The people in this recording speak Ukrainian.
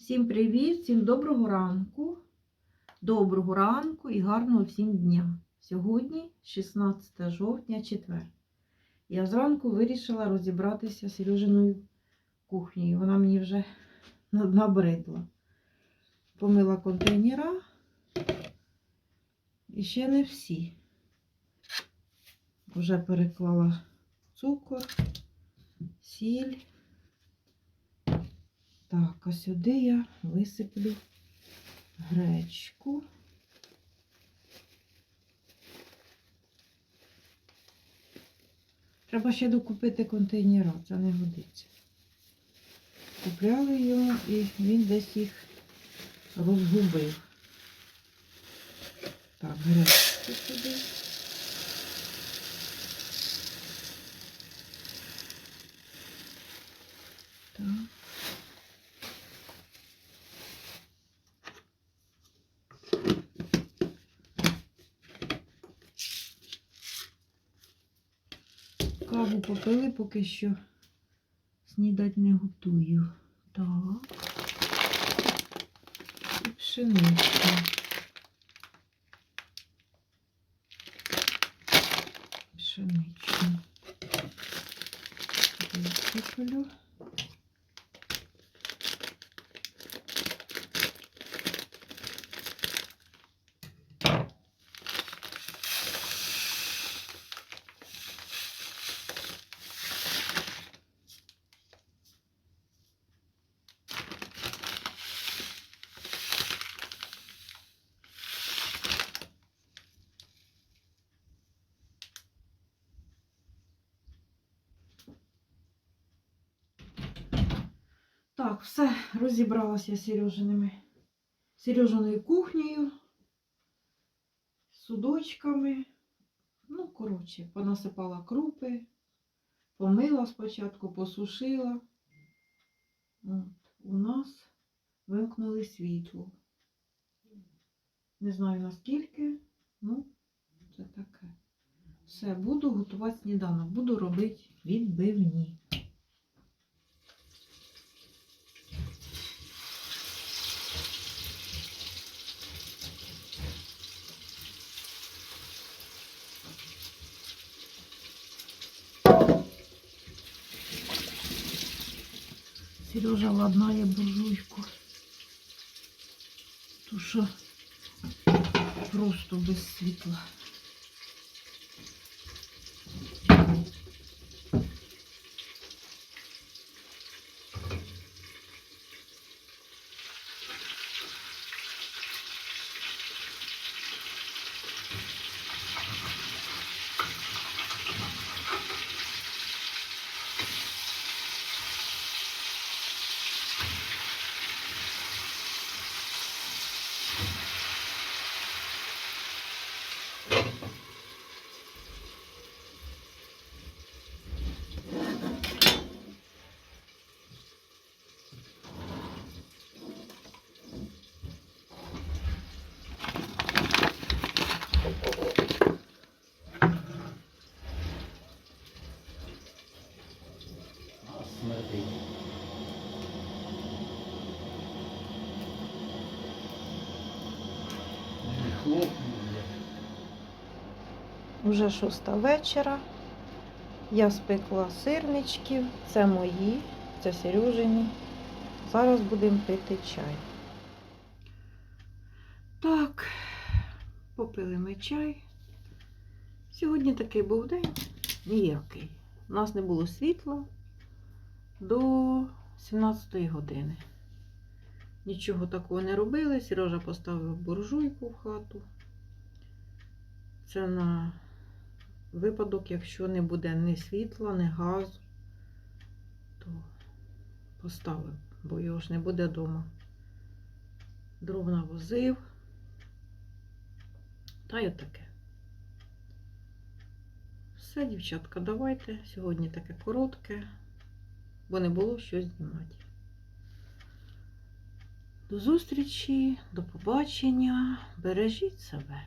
Всім привіт, всім доброго ранку. Доброго ранку і гарного всім дня. Сьогодні 16 жовтня, четвер. Я зранку вирішила розібратися з Сережиною кухнею. Вона мені вже набридла. Помила контейнера. І ще не всі. Вже переклала цукор, сіль. Так, а сюди я висиплю гречку. Треба ще докупити контейнера, це не годиться. Купляли його і він десь їх розгубив. Так, гречку сюди. Так. Каву попили, поки що снідать не готую. Так. І пшеничка. Пшеничку. Висиплю. Так, все, розібралася з Сережиними, Сережиною кухнею, судочками. Ну, коротше, понасипала крупи, помила спочатку, посушила. От, у нас вимкнули світло. Не знаю наскільки, ну, це таке. Все, буду готувати сніданок, буду робити відбивні. Сережа ладнає буржуйку. То що просто без світла. Cool. Уже шоста вечора. Я спекла сирничків. Це мої, це Сережині. Зараз будемо пити чай. Так, попили ми чай. Сьогодні такий був день ніякий. У нас не було світла до 17 години. Нічого такого не робили. Сережа поставив буржуйку в хату. Це на випадок, якщо не буде ні світла, ні газу, то поставив, бо його ж не буде вдома. Дров навозив. Та й отаке. Все, дівчатка, давайте. Сьогодні таке коротке, бо не було що знімати. До зустрічі, до побачення. Бережіть себе.